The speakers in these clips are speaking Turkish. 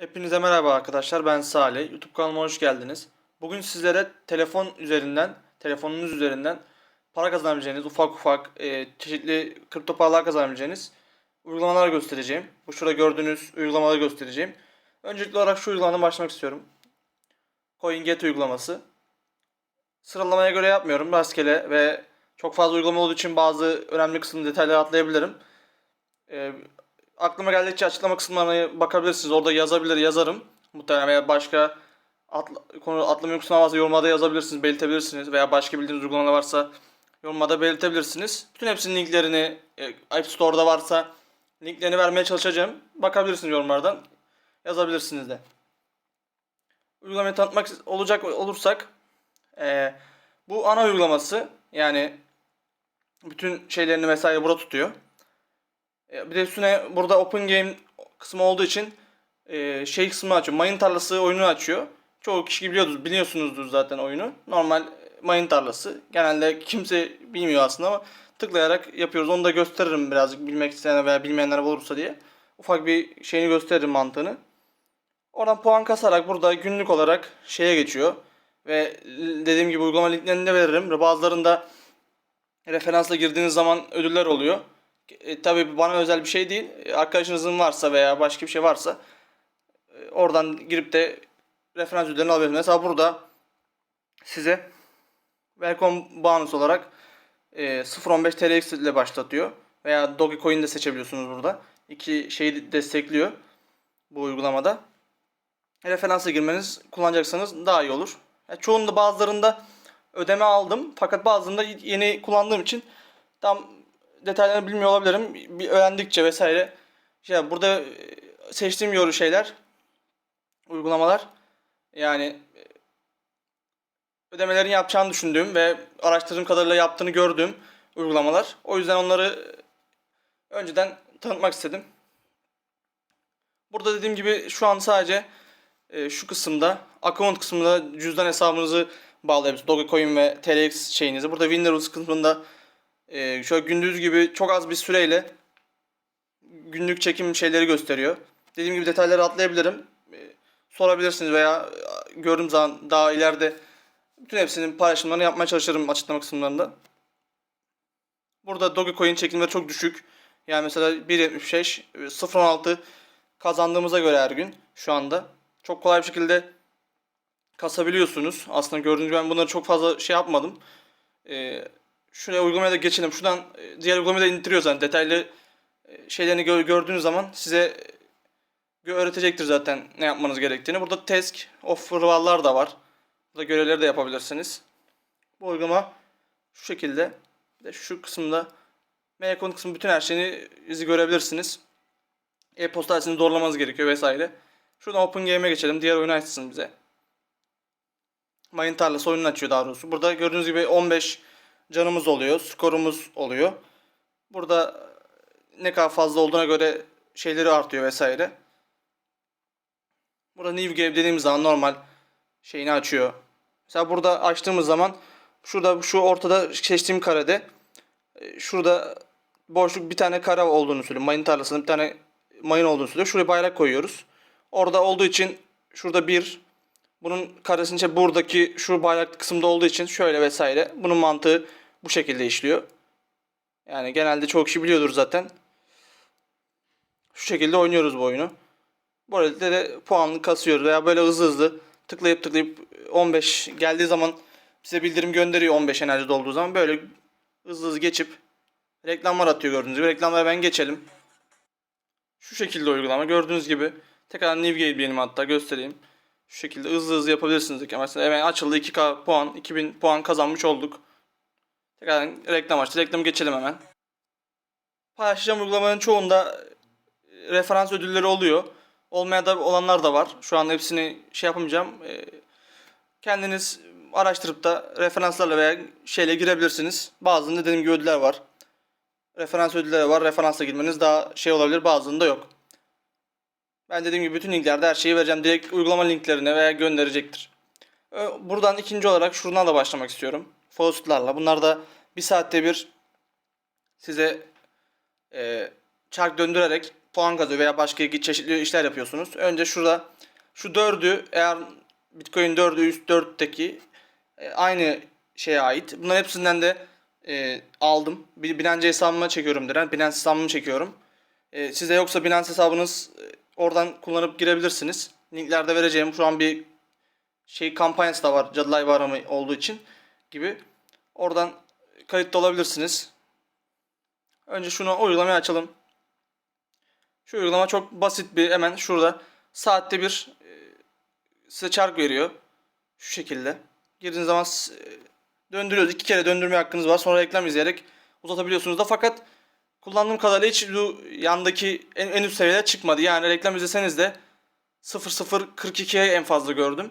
Hepinize merhaba arkadaşlar. Ben Salih. YouTube kanalıma hoş geldiniz. Bugün sizlere telefon üzerinden, telefonunuz üzerinden para kazanabileceğiniz, ufak ufak e, çeşitli kripto paralar kazanabileceğiniz uygulamalar göstereceğim. Bu şurada gördüğünüz uygulamaları göstereceğim. Öncelikli olarak şu uygulamadan başlamak istiyorum. CoinGet uygulaması. Sıralamaya göre yapmıyorum. Rastgele ve çok fazla uygulama olduğu için bazı önemli kısım detayları atlayabilirim. E, aklıma geldikçe açıklama kısımlarına bakabilirsiniz. Orada yazabilir yazarım. Muhtemelen veya başka atla, konu atlama kısmına varsa yorumlarda yazabilirsiniz, belirtebilirsiniz. Veya başka bildiğiniz uygulamalar varsa yorumlarda belirtebilirsiniz. Bütün hepsinin linklerini e, App Store'da varsa linklerini vermeye çalışacağım. Bakabilirsiniz yorumlardan. Yazabilirsiniz de. Uygulamayı tanıtmak olacak olursak e, bu ana uygulaması yani bütün şeylerini vesaire burada tutuyor. E, Bir de üstüne burada Open Game kısmı olduğu için e, şey kısmını açıyor. Mayın tarlası oyununu açıyor. Çoğu kişi biliyordur, biliyorsunuzdur zaten oyunu. Normal mayın tarlası. Genelde kimse bilmiyor aslında ama tıklayarak yapıyoruz. Onu da gösteririm birazcık bilmek isteyenler veya bilmeyenler olursa diye. Ufak bir şeyini gösteririm mantığını. Oradan puan kasarak burada günlük olarak şeye geçiyor. Ve dediğim gibi uygulama linklerini de veririm. Bazılarında referansla girdiğiniz zaman ödüller oluyor. E, tabii bana özel bir şey değil. E, Arkadaşınızın varsa veya başka bir şey varsa e, oradan girip de referans ödüllerini alabilirsiniz. Mesela burada size Welcome bonus olarak e, 0.15 TRX ile başlatıyor. Veya Dogecoin de seçebiliyorsunuz burada. İki şeyi destekliyor bu uygulamada. Referansa girmeniz kullanacaksanız daha iyi olur. Ya çoğunda bazılarında ödeme aldım. Fakat bazılarında yeni kullandığım için tam detaylarını bilmiyor olabilirim. Bir öğrendikçe vesaire. Şey, burada seçtiğim yoru şeyler, uygulamalar. Yani ödemelerin yapacağını düşündüğüm ve araştırdığım kadarıyla yaptığını gördüğüm uygulamalar. O yüzden onları önceden tanıtmak istedim. Burada dediğim gibi şu an sadece e, şu kısımda account kısmında cüzdan hesabınızı bağlayabilirsiniz. Dogecoin ve TRX şeyinizi. Burada Windows kısmında e, şöyle gündüz gibi çok az bir süreyle günlük çekim şeyleri gösteriyor. Dediğim gibi detayları atlayabilirim. E, sorabilirsiniz veya e, gördüğüm zaman daha ileride bütün hepsinin paylaşımlarını yapmaya çalışırım açıklama kısımlarında. Burada Dogecoin çekimleri çok düşük. Yani mesela 1.75, e, 0.16 kazandığımıza göre her gün şu anda. Çok kolay bir şekilde kasabiliyorsunuz. Aslında gördüğünüz gibi ben bunları çok fazla şey yapmadım. Ee, şuraya uygulamaya da geçelim. Şuradan e, diğer uygulamayı da indiriyor zaten. Detaylı e, şeylerini gö- gördüğünüz zaman size e, öğretecektir zaten ne yapmanız gerektiğini. Burada task offer'lar da var. Burada görevleri de yapabilirsiniz. Bu uygulama şu şekilde. De şu kısımda Mail kısmı bütün her şeyini izi görebilirsiniz. E-posta adresini doğrulamanız gerekiyor vesaire. Şuradan Open Game'e geçelim. Diğer oyunu açsın bize. Mayın tarlası oyununu açıyor daha doğrusu. Burada gördüğünüz gibi 15 canımız oluyor. Skorumuz oluyor. Burada ne kadar fazla olduğuna göre şeyleri artıyor vesaire. Burada New Game dediğimiz zaman normal şeyini açıyor. Mesela burada açtığımız zaman şurada şu ortada seçtiğim karede e, şurada boşluk bir tane kare olduğunu söylüyor. Mayın tarlasında bir tane mayın olduğunu söylüyor. Şuraya bayrak koyuyoruz. Orada olduğu için şurada bir bunun karesinin içi buradaki şu bayrak kısımda olduğu için şöyle vesaire. Bunun mantığı bu şekilde işliyor. Yani genelde çok kişi biliyordur zaten. Şu şekilde oynuyoruz bu oyunu. Bu arada de puanlı kasıyoruz veya böyle hızlı hızlı tıklayıp tıklayıp 15 geldiği zaman bize bildirim gönderiyor 15 enerji dolduğu zaman böyle hızlı hızlı geçip reklamlar atıyor gördüğünüz gibi. Reklamlara ben geçelim. Şu şekilde uygulama gördüğünüz gibi. Tekrar Navigate diyelim hatta göstereyim. Şu şekilde hızlı hızlı yapabilirsiniz. Mesela hemen açıldı 2K puan, 2000 puan kazanmış olduk. Tekrar reklam açtı. Reklamı geçelim hemen. Paylaşacağım uygulamanın çoğunda e, referans ödülleri oluyor. Olmaya da olanlar da var. Şu an hepsini şey yapamayacağım. E, Kendiniz araştırıp da referanslarla veya şeyle girebilirsiniz. Bazılarında dediğim gibi ödüller var. Referans ödülleri var. Referansla girmeniz daha şey olabilir. Bazılarında yok. Ben dediğim gibi bütün linklerde her şeyi vereceğim. Direkt uygulama linklerine veya gönderecektir. Ö- Buradan ikinci olarak şuradan da başlamak istiyorum. Faucet'larla. Bunlar da bir saatte bir size e, çark döndürerek puan kazıyor veya başka çeşitli işler yapıyorsunuz. Önce şurada şu dördü eğer Bitcoin 4'ü üst 4'teki e, aynı şeye ait. Bunların hepsinden de e, aldım. Bir Binance hesabıma çekiyorum direkt. Binance hesabımı çekiyorum. E, sizde yoksa Binance hesabınız e, oradan kullanıp girebilirsiniz. Linklerde vereceğim. Şu an bir şey kampanyası da var. Cadılar Bayramı olduğu için gibi. Oradan kayıtlı olabilirsiniz. Önce şunu uygulamayı açalım. Şu uygulama çok basit bir hemen şurada saatte bir e, size çark veriyor. Şu şekilde. Girdiğiniz zaman e, döndürüyoruz. İki kere döndürme hakkınız var. Sonra reklam izleyerek uzatabiliyorsunuz da fakat kullandığım kadarıyla hiç bu yandaki en, en üst seviyede çıkmadı. Yani reklam izleseniz de 0042'ye en fazla gördüm.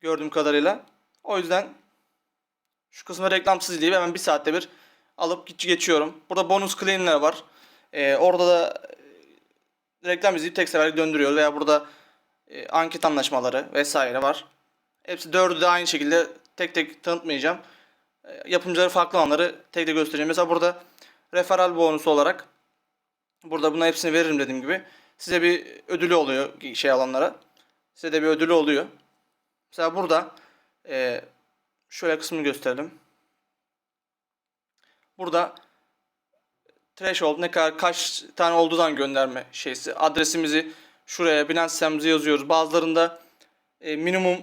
Gördüğüm kadarıyla. O yüzden şu kısmı reklamsız izleyip hemen bir saatte bir alıp geç- geçiyorum. Burada bonus claim'ler var. Ee, orada da e, reklam izleyip tek seferlik döndürüyor veya burada e, anket anlaşmaları vesaire var. Hepsi dördü de aynı şekilde tek tek tanıtmayacağım. E, yapımcıları farklı olanları tek tek göstereceğim. Mesela burada referral bonusu olarak burada buna hepsini veririm dediğim gibi. Size bir ödülü oluyor şey alanlara. Size de bir ödülü oluyor. Mesela burada e, şöyle kısmını gösterelim. Burada threshold ne kadar kaç tane olduğu zaman gönderme şeysi. Adresimizi şuraya Binance sistemimize yazıyoruz. Bazılarında e, minimum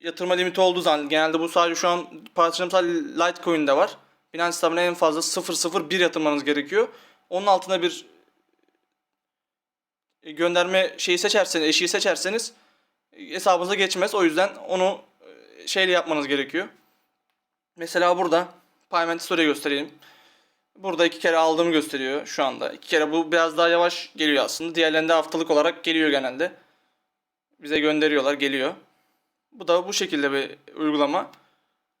yatırma limiti olduğu zaman genelde bu sadece şu an parçalarımsal Litecoin'de var. Binance sistemine en fazla 0.01 yatırmanız gerekiyor. Onun altına bir e, gönderme şeyi seçerseniz, eşiği seçerseniz e, hesabınıza geçmez. O yüzden onu şeyle yapmanız gerekiyor. Mesela burada payment history göstereyim. Burada iki kere aldığımı gösteriyor şu anda. İki kere bu biraz daha yavaş geliyor aslında. Diğerlerinde haftalık olarak geliyor genelde. Bize gönderiyorlar, geliyor. Bu da bu şekilde bir uygulama.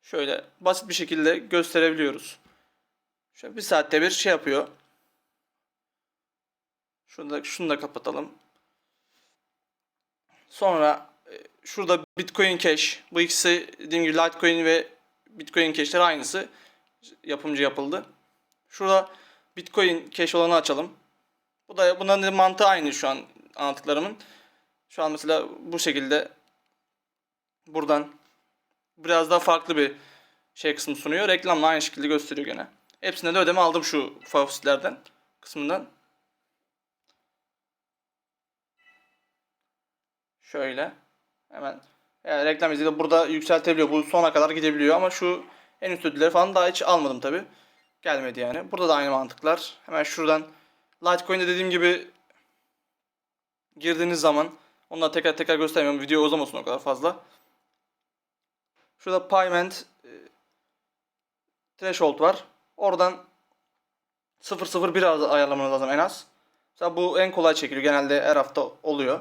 Şöyle basit bir şekilde gösterebiliyoruz. Şöyle bir saatte bir şey yapıyor. Şunu da, şunu da kapatalım. Sonra şurada Bitcoin Cash. Bu ikisi dediğim gibi Litecoin ve Bitcoin Cash'ler aynısı. Yapımcı yapıldı. Şurada Bitcoin Cash olanı açalım. Bu da bunların mantığı aynı şu an anlattıklarımın. Şu an mesela bu şekilde buradan biraz daha farklı bir şey kısmı sunuyor. Reklamla aynı şekilde gösteriyor gene. Hepsinde de ödeme aldım şu favositlerden kısmından. Şöyle hemen yani reklam izledi burada yükseltebiliyor. Bu sona kadar gidebiliyor ama şu en üst ödülleri falan daha hiç almadım tabi. Gelmedi yani. Burada da aynı mantıklar. Hemen şuradan Litecoin'de dediğim gibi girdiğiniz zaman da tekrar tekrar göstermiyorum. Video uzamasın o kadar fazla. Şurada payment e, threshold var. Oradan 001 ayarlamanız lazım en az. Mesela bu en kolay çekiliyor. Genelde her hafta oluyor.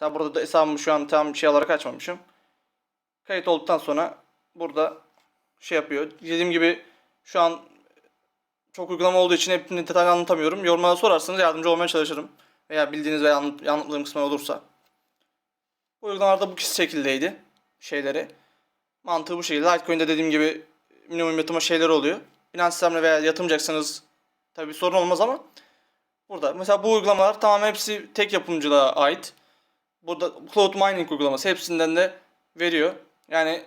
Mesela burada da hesabımı şu an tam şey olarak açmamışım. Kayıt olduktan sonra burada şey yapıyor. Dediğim gibi şu an çok uygulama olduğu için hepsini detaylı anlatamıyorum. Yorumlara sorarsanız yardımcı olmaya çalışırım. Veya bildiğiniz veya anlatmadığım kısmı olursa. Bu uygulamalarda bu şekildeydi şeyleri. Mantığı bu şekilde. Litecoin'de dediğim gibi minimum yatırma şeyleri oluyor. Binance sistemine veya yatırmayacaksanız tabii sorun olmaz ama burada mesela bu uygulamalar tamamen hepsi tek yapımcılığa ait. Burada Cloud Mining uygulaması hepsinden de veriyor. Yani e,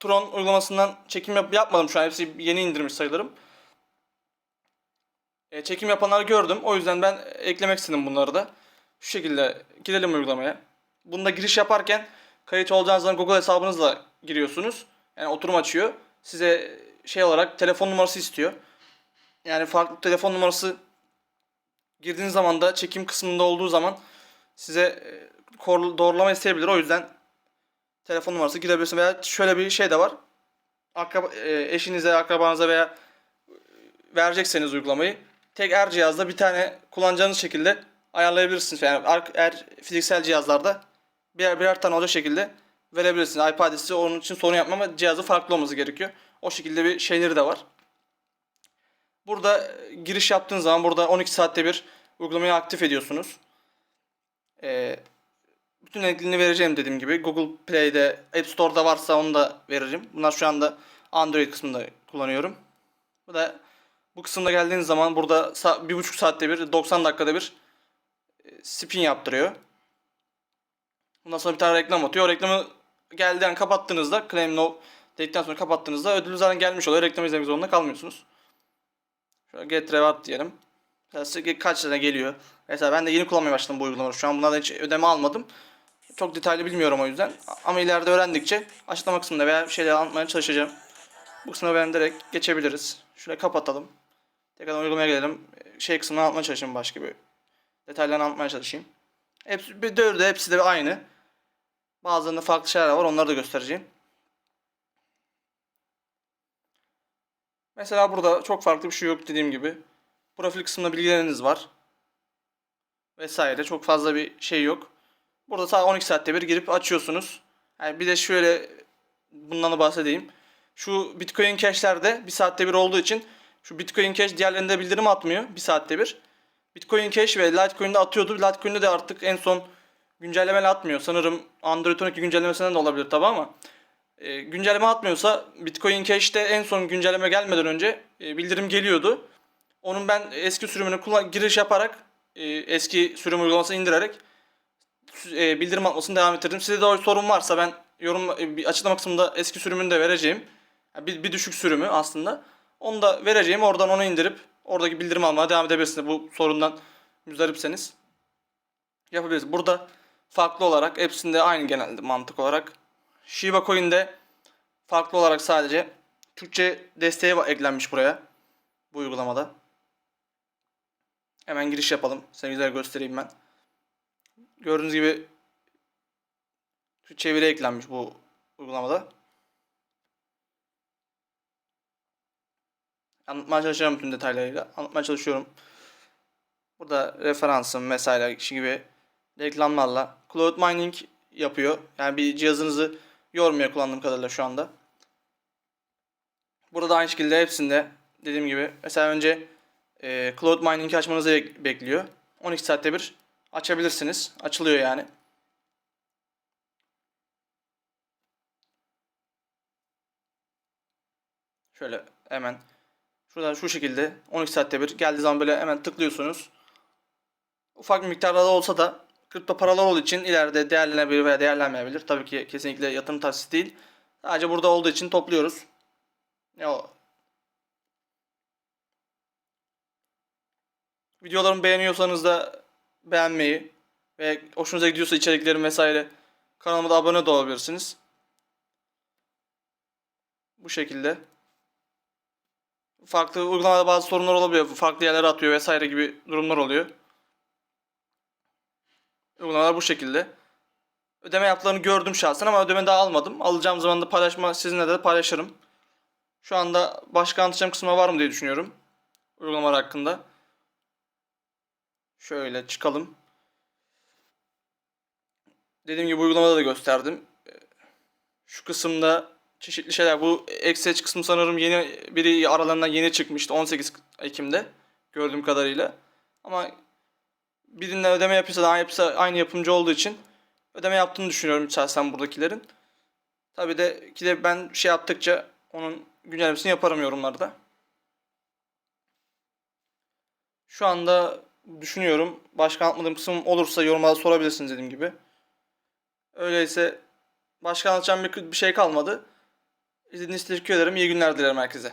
Tron uygulamasından çekim yap- yapmadım şu an. Hepsi yeni indirmiş sayılırım. E, çekim yapanları gördüm. O yüzden ben eklemek istedim bunları da. Şu şekilde girelim uygulamaya. Bunda giriş yaparken kayıt olacağınız zaman Google hesabınızla giriyorsunuz. Yani oturum açıyor. Size şey olarak telefon numarası istiyor. Yani farklı telefon numarası girdiğiniz zaman da çekim kısmında olduğu zaman size e, doğrulama isteyebilir. O yüzden telefon numarası girebilirsin. Veya şöyle bir şey de var. Akraba, e, eşinize, akrabanıza veya verecekseniz uygulamayı tek her cihazda bir tane kullanacağınız şekilde ayarlayabilirsiniz. Yani eğer fiziksel cihazlarda birer birer tane olacak şekilde verebilirsiniz. iPad'si onun için sorun yapma ama cihazı farklı olması gerekiyor. O şekilde bir şeyleri de var. Burada e, giriş yaptığınız zaman burada 12 saatte bir uygulamayı aktif ediyorsunuz. Ee, bütün linklerini vereceğim dediğim gibi. Google Play'de, App Store'da varsa onu da veririm. Bunlar şu anda Android kısmında kullanıyorum. Bu da bu kısımda geldiğiniz zaman burada bir buçuk saatte bir, 90 dakikada bir e, spin yaptırıyor. Bundan sonra bir tane reklam atıyor. O reklamı geldiği kapattığınızda claim no dedikten sonra kapattığınızda ödülü zaten gelmiş oluyor. Reklamı izlemek zorunda kalmıyorsunuz. Şöyle get reward diyelim. Mesela kaç sene geliyor. Mesela ben de yeni kullanmaya başladım bu uygulamayı. Şu an bunlardan hiç ödeme almadım. Çok detaylı bilmiyorum o yüzden. Ama ileride öğrendikçe açıklama kısmında veya bir şeyler anlatmaya çalışacağım. Bu kısmına ben geçebiliriz. Şöyle kapatalım. Tekrar uygulamaya gelelim. Şey kısmını anlatmaya çalışayım başka bir. Detaylarını anlatmaya çalışayım. Hepsi, bir dördü hepsi de aynı. Bazılarında farklı şeyler var onları da göstereceğim. Mesela burada çok farklı bir şey yok dediğim gibi. Profil kısmında bilgileriniz var. Vesaire çok fazla bir şey yok. Burada sadece 12 saatte bir girip açıyorsunuz. Yani bir de şöyle bundan da bahsedeyim. Şu Bitcoin Cash'lerde bir saatte bir olduğu için şu Bitcoin Cash diğerlerinde bildirim atmıyor bir saatte bir. Bitcoin Cash ve Litecoin'de atıyordu. Litecoin'de de artık en son güncellemeyle atmıyor. Sanırım Android 12 güncellemesinden de olabilir tabi ama e, güncelleme atmıyorsa Bitcoin Cash'te en son güncelleme gelmeden önce e, bildirim geliyordu. Onun ben eski sürümünü giriş yaparak e, eski sürüm uygulamasını indirerek e, bildirim atmasını devam ettirdim. Size de sorun varsa ben yorum e, açıklama kısmında eski sürümünü de vereceğim. Bir, bir düşük sürümü aslında. Onu da vereceğim. Oradan onu indirip oradaki bildirim almaya devam edebilirsiniz. Bu sorundan müzdaripseniz yapabilirsiniz. Burada farklı olarak hepsinde aynı genelde mantık olarak. Shiba Coin'de farklı olarak sadece Türkçe desteği eklenmiş buraya. Bu uygulamada. Hemen giriş yapalım. Size göstereyim ben. Gördüğünüz gibi Türkçe çeviri eklenmiş bu uygulamada. Anlatmaya çalışıyorum tüm detaylarıyla. Anlatmaya çalışıyorum. Burada referansım vesaire gibi reklamlarla cloud mining yapıyor. Yani bir cihazınızı yormuyor kullandığım kadarıyla şu anda. Burada aynı şekilde hepsinde dediğim gibi mesela önce e, cloud mining açmanızı bek- bekliyor. 12 saatte bir açabilirsiniz. Açılıyor yani. Şöyle hemen şuradan şu şekilde 12 saatte bir geldiği zaman böyle hemen tıklıyorsunuz. Ufak bir miktarda da olsa da kripto paralar olduğu için ileride değerlenebilir veya değerlenmeyebilir. Tabii ki kesinlikle yatırım tavsiyesi değil. Sadece burada olduğu için topluyoruz. Ya o- Videolarımı beğeniyorsanız da beğenmeyi ve hoşunuza gidiyorsa içeriklerim vesaire kanalıma da abone de olabilirsiniz. Bu şekilde. Farklı uygulamada bazı sorunlar olabiliyor. Farklı yerlere atıyor vesaire gibi durumlar oluyor. Uygulamalar bu şekilde. Ödeme yaptıklarını gördüm şahsen ama ödeme daha almadım. Alacağım zaman da paylaşma sizinle de paylaşırım. Şu anda başka anlatacağım kısma var mı diye düşünüyorum. Uygulamalar hakkında. Şöyle çıkalım. Dediğim gibi uygulamada da gösterdim. Şu kısımda çeşitli şeyler. Bu XH kısmı sanırım yeni biri aralarından yeni çıkmıştı 18 Ekim'de gördüğüm kadarıyla. Ama birinden ödeme yapıyorsa da aynı yapımcı olduğu için ödeme yaptığını düşünüyorum şahsen buradakilerin. Tabi de ki de ben şey yaptıkça onun güncellemesini yaparım yorumlarda. Şu anda düşünüyorum. Başka anlatmadığım kısım olursa yorumlarda sorabilirsiniz dediğim gibi. Öyleyse başka anlatacağım bir, bir şey kalmadı. İzlediğiniz için teşekkür ederim. İyi günler dilerim herkese.